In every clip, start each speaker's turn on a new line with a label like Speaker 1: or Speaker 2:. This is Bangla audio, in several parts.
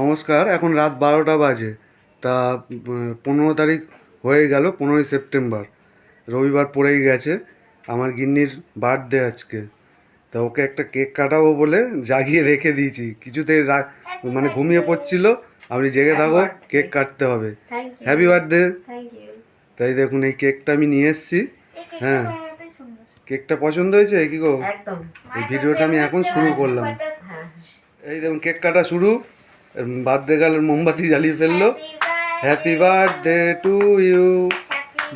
Speaker 1: নমস্কার এখন রাত বারোটা বাজে। তা পনেরো তারিখ হয়ে গেল পনেরোই সেপ্টেম্বর। রবিবার পড়েই গেছে আমার গিন্নির বার্থডে আজকে। তা ওকে একটা কেক কাটাবো বলে জাগিয়ে রেখে দিয়েছি। কিছুতেই মানে ঘুমিয়ে পড়ছিল আপনি জেগে থাকো কেক কাটতে হবে। হ্যাপি বার্থডে তাই দেখুন এই কেকটা আমি নিয়ে এসেছি। হ্যাঁ। কেকটা পছন্দ হয়েছে কি গো? এই ভিডিওটা আমি এখন শুরু করলাম। এই দেখুন কেক কাটা শুরু। বার্থডে গালের মোমবাতি জ্বালিয়ে ফেলল। হ্যাপি বার্থডে টু ইউ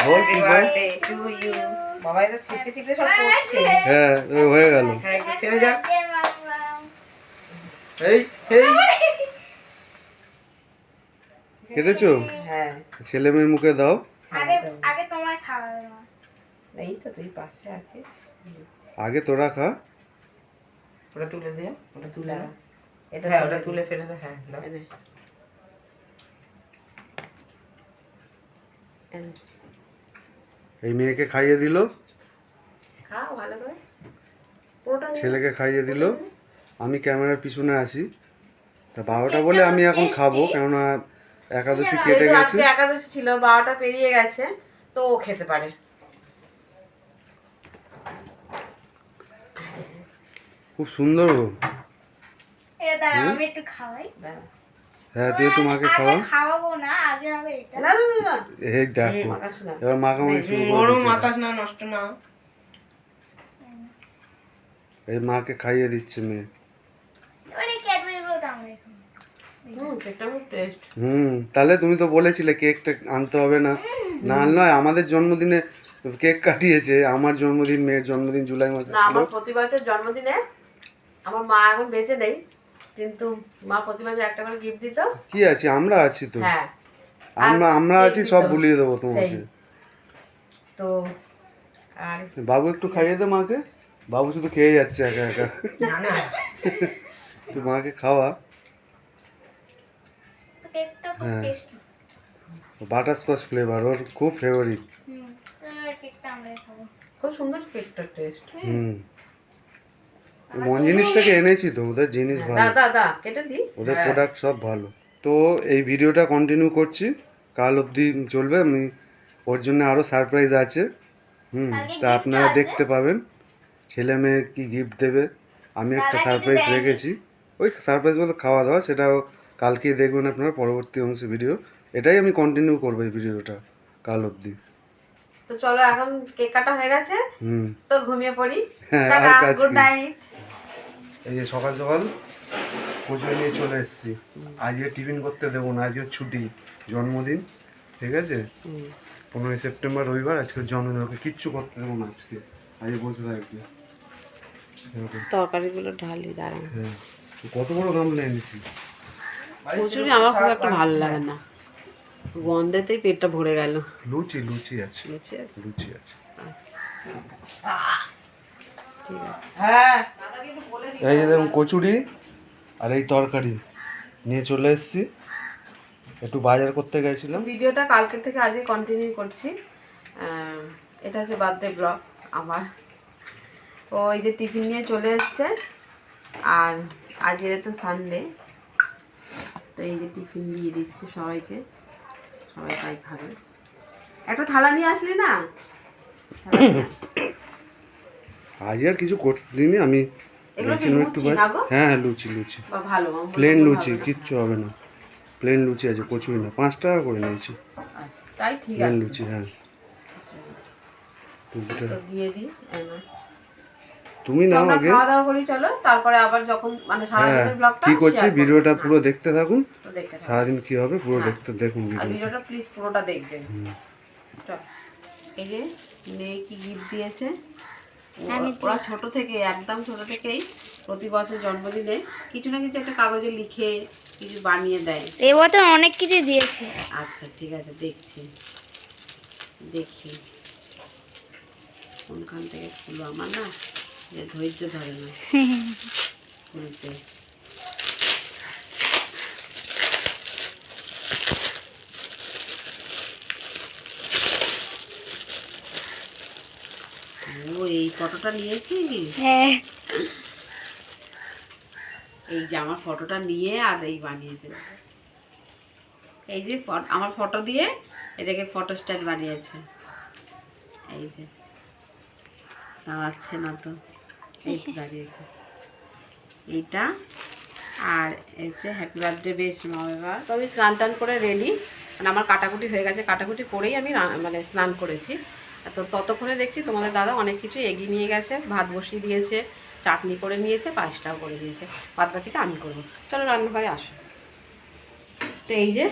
Speaker 1: বল কি বল। হ্যাঁ ও হয়ে গেল।
Speaker 2: হ্যাঁ
Speaker 1: কেটেছো?
Speaker 2: হ্যাঁ।
Speaker 1: ছেলে মেয়ের মুখে দাও।
Speaker 3: আগে
Speaker 1: তোরা খা।
Speaker 4: ওটা তুলে দে ওটা তুলে
Speaker 2: এটা
Speaker 4: হ্যাঁ ওটা তুলে ফেলে দে হ্যাঁ দাও।
Speaker 2: এই
Speaker 1: মেয়েকে খাইয়ে দিল?
Speaker 2: খাও ভালো করে।
Speaker 1: ছেলেকে খাইয়ে দিল? আমি ক্যামেরার পিছনে আছি। তা বারোটা বলে আমি এখন খাব কেননা একাদশী কেটে গেছে।
Speaker 2: একাদশী ছিল বারোটা পেরিয়ে গেছে তো ও খেতে পারে।
Speaker 1: খুব সুন্দর গো।
Speaker 3: আমি একটু খাওয়াই।
Speaker 1: হ্যাঁ তুই একটু মাকে খাওয়া।
Speaker 3: আগে খাওয়াবো না আগে হবে এটা।
Speaker 2: না না না, না।
Speaker 1: এই দেখো। এবার মাখামাখি শুরু করে
Speaker 4: মাখাস না নষ্ট না।
Speaker 1: এই মাকে খাইয়ে দিচ্ছে মেয়ে।
Speaker 2: হুম
Speaker 1: তাহলে তুমি তো বলেছিলে কেকটা আনতে হবে না। না নয় আমাদের জন্মদিনে কেক কাটিয়েছে আমার জন্মদিন মেয়ের জন্মদিন জুলাই মাসে ছিল।
Speaker 2: আমার প্রতি বছর জন্মদিনে আমার মা এখন বেঁচে নেই। কিন্তু মা প্রতি বছর একটা করে গিফট দিত।
Speaker 1: কি আছে? আমরা আছি তো।
Speaker 2: হ্যাঁ।
Speaker 1: আমরা আমরা আছি সব ভুলিয়ে দেবো তোমাকে।
Speaker 2: তো আর
Speaker 1: বাবু একটু খাইয়ে দে মাকে। বাবু শুধু খেয়ে যাচ্ছে একা একা।
Speaker 4: না
Speaker 1: একটু মাকে খাওয়া।
Speaker 3: তো কেকটা খুব
Speaker 1: হ্যাঁ। বাটারস্কচ ফ্লেভার ওর খুব ফেভারিট
Speaker 3: খাব।
Speaker 2: খুব সুন্দর কেকটা টেস্ট
Speaker 1: হুম। মন জিনিস থেকে এনেছি তো ওদের জিনিস ভালো।
Speaker 2: দা দা কেটে দি
Speaker 1: ওদের প্রোডাক্ট সব ভালো। তো এই ভিডিওটা কন্টিনিউ করছি। কাল অবধি চলবে। আমি ওর জন্য আরও সারপ্রাইজ আছে। হুম
Speaker 3: কালকে
Speaker 1: তা আপনারা দেখতে পাবেন। ছেলে মেয়ে কি গিফট দেবে? আমি একটা সারপ্রাইজ রেখেছি। ওই সারপ্রাইজ বলতে খাওয়া দাওয়া সেটাও কালকেই দেখবেন আপনারা পরবর্তী অংশে ভিডিও এটাই আমি কন্টিনিউ করব এই ভিডিওটা কাল অবধি।
Speaker 2: তো চলো এখন কেক কাটা হয়ে গেছে।
Speaker 1: হুম।
Speaker 2: তো ঘুমিয়ে পড়ি।
Speaker 1: হ্যাঁ, আর কাজ
Speaker 2: গুড
Speaker 1: কি?
Speaker 2: নাইট
Speaker 1: এই যে সকাল সকাল কোচিং নিয়ে চলে এসেছি। আজকে টিফিন করতে দেবো না আজকে ছুটি জন্মদিন ঠিক আছে? পনেরোই সেপ্টেম্বর রবিবার আজকে জন্মদিন ওকে কিচ্ছু করতে দেবো না আজকে। আজকে বসে থাকবে।
Speaker 2: তরকারিগুলো ঢালি দাঁড়ান।
Speaker 1: হ্যাঁ। কত বড় গামলা এনেছি?
Speaker 2: কচুরি আমার খুব একটা ভালো লাগে না। গন্ধেতেই পেটটা ভরে গেল।
Speaker 1: লুচি লুচি আছে। লুচি আছে?
Speaker 2: ঠিক আছে। হ্যাঁ
Speaker 1: এই যে দেখুন কচুরি আর এই তরকারি নিয়ে চলে এসেছি। একটু বাজার করতে গেছিলাম।
Speaker 2: ভিডিওটা কালকে থেকে আজকে কন্টিনিউ করছি। এটা হচ্ছে বার্থডে ব্লগ আমার। ও এই যে টিফিন নিয়ে চলে এসছে। আর আজকে তো সানডে তো এই যে টিফিন দিয়ে দিচ্ছি সবাইকে। সবাই তাই খাবে। একটা থালা নিয়ে আসলি না।
Speaker 1: আজ আর কিছু করতে আমি
Speaker 2: কি
Speaker 1: একটু? হ্যাঁ হ্যাঁ লুচি লুচি। প্লেন লুচি কিচ্ছু হবে না। প্লেন লুচি আছে কচুরি না পাঁচ টাকা করে নিয়েছি।
Speaker 2: আচ্ছা, তাই ঠিক
Speaker 1: প্লেন লুচি হ্যাঁ।
Speaker 2: এবার।
Speaker 1: তুমি নাও আগে।
Speaker 2: তারপরে আবার যখন মানে
Speaker 1: হ্যাঁ
Speaker 2: সারাদিনের ব্লগটা
Speaker 1: কি করছি ভিডিওটা পুরো দেখতে থাকুন। সারাদিন কি হবে পুরো দেখতে দেখুন
Speaker 2: ভিডিওটা। প্লিজ পুরোটা দেখবেন। চল। এই যে মেয়ে কি গিফট দিয়েছে? ওরা- ওরা ছোট থেকে একদম ছোট থেকেই প্রতি বছর জন্মদিনে কিছু না কিছু একটা কাগজে লিখে কিছু বানিয়ে দেয়।
Speaker 3: এবছর অনেক কিছু দিয়েছে।
Speaker 2: আচ্ছা ঠিক আছে দেখছি। দেখি। কোনখান থেকে খুলো আমার না? যে ধৈর্য ধরে না। খুলতে ও এই ফটোটা নিয়েছি?
Speaker 3: হ্যাঁ।
Speaker 2: এই যে আমার ফটোটা নিয়ে আর এই বানিয়ে বানিয়েছে এই যে আমার ফটো দিয়ে এটাকে ফটো স্টাইল বানিয়েছে। এই যে। দাঁড়াচ্ছে না তো। এই দাঁড়িয়েছে। এইটা আর এই হচ্ছে হ্যাপি বার্থডে বেশ মা বাবা। তো আমি স্নান টান করে রেডি। মানে আমার কাটাকুটি হয়ে গেছে। কাটাকুটি করেই আমি মানে স্নান করেছি। তো ততক্ষণে দেখছি তোমাদের দাদা অনেক কিছু এগিয়ে নিয়ে গেছে, ভাত বসিয়ে দিয়েছে, চাটনি করে নিয়েছে, পায়েসটাও করে দিয়েছে বাদ বাকিটা আমি করব। চলো রান্নাঘরে আসো। তো এই যে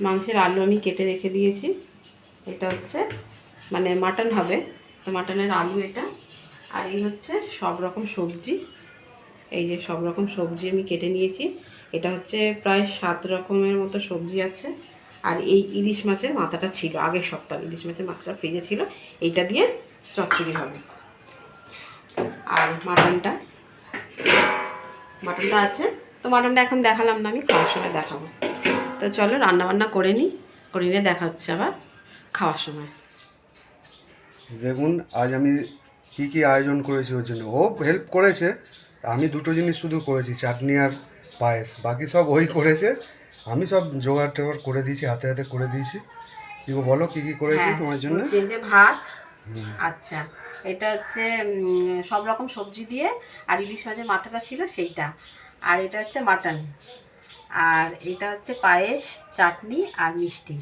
Speaker 2: মাংসের আলু আমি কেটে রেখে দিয়েছি। এটা হচ্ছে মানে মাটন হবে। তো মাটনের আলু এটা। আর এই হচ্ছে সব রকম সবজি। এই যে সব রকম সবজি আমি কেটে নিয়েছি। এটা হচ্ছে প্রায় সাত রকমের মতো সবজি আছে। আর এই ইলিশ মাছের মাথাটা ছিল, আগের সপ্তাহে ইলিশ মাছের মাথাটা ফ্রিজে ছিল, এইটা দিয়ে চচ্চড়ি হবে। আর মাটনটা মাটনটা আছে। তো মাটনটা এখন দেখালাম না, আমি খাওয়ার সময় দেখাবো। তো চলো রান্না বান্না করে নিই, করে নিয়ে দেখা হচ্ছে আবার খাওয়ার সময়।
Speaker 1: দেখুন, আজ আমি কি কি আয়োজন করেছি ওর জন্য। ও হেল্প করেছে, আমি দুটো জিনিস শুধু করেছি, চাটনি আর পায়েস, বাকি সব ওই করেছে। আমি সব জোগাড় টোগাড় করে দিয়েছি হাতে হাতে করে দিয়েছি। কি গো বলো কি কি করেছি
Speaker 2: হ্যাঁ,
Speaker 1: তোমার জন্য?
Speaker 2: যে ভাত। আচ্ছা এটা হচ্ছে সব রকম সবজি দিয়ে আর ইলিশ মাছের মাথাটা ছিল সেইটা। আর এটা হচ্ছে মাটন। আর এটা হচ্ছে পায়েস চাটনি আর মিষ্টি।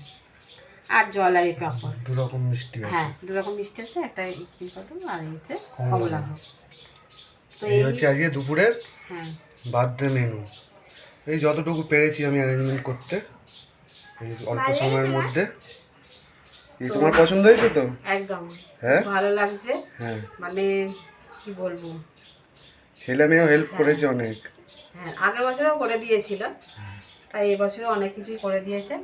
Speaker 2: আর জল আর এই পাঁপড়।
Speaker 1: দু রকম মিষ্টি আছে।
Speaker 2: হ্যাঁ দু রকম মিষ্টি আছে একটা কি কত আর এই হচ্ছে
Speaker 1: কমলা।
Speaker 2: তো
Speaker 1: এই
Speaker 2: এই
Speaker 1: হচ্ছে আজকে দুপুরের
Speaker 2: হ্যাঁ।
Speaker 1: বার্থডে মেনু এই যতটুকু পেরেছি আমি অ্যারেঞ্জমেন্ট করতে এই অল্প সময়ের মধ্যে। এই তোমার পছন্দ হয়েছে তো?
Speaker 2: একদম।
Speaker 1: হ্যাঁ?
Speaker 2: ভালো লাগছে।
Speaker 1: হ্যাঁ।
Speaker 2: মানে কি বলব?
Speaker 1: ছেলে মেয়েও হেল্প করেছে অনেক।
Speaker 2: হ্যাঁ আগের বছরও করে দিয়েছিল। তাই এই বছরও অনেক কিছুই করে দিয়েছে।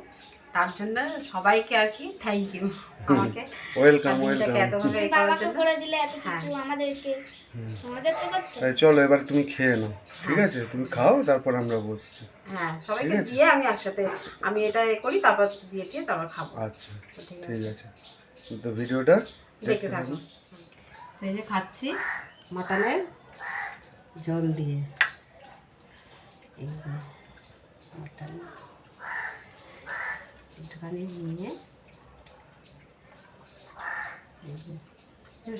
Speaker 2: তার জন্য সবাইকে আর কি থ্যাংক ইউ আমাকে।
Speaker 1: ওয়েলকাম ওয়েলকাম
Speaker 3: করে দিলে এত
Speaker 2: হ্যাঁ।
Speaker 3: কিছু আমাদেরকে আমাদের তো করতে।
Speaker 1: চলো এবার তুমি খেয়ে নাও ঠিক আছে? তুমি খাও তারপর আমরা বসছি।
Speaker 2: হ্যাঁ সবাইকে দিয়ে আমি একসাথে আমি এটা এ করি তারপর দিয়ে দিয়ে তারপর খাব।
Speaker 1: আচ্ছা
Speaker 2: ঠিক আছে?
Speaker 1: তো ভিডিওটা
Speaker 2: দেখতে থাকো। তো এই যে খাচ্ছি মাটনের জল দিয়ে। এই মাটন। একটুখানি নিয়ে।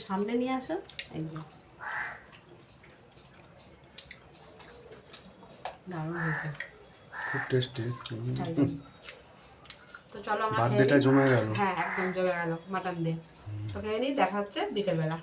Speaker 2: সামনে নিয়ে আসো। এই যে। দারুণ হয়েছে।
Speaker 1: খুব টেস্টি
Speaker 2: তো চলো আমরা
Speaker 1: বার্থডেটা জমে গেল।
Speaker 2: হ্যাঁ একদম জমে গেল। মাটন দিয়ে। তো খেয়ে নিই দেখা হচ্ছে বিকেলবেলা।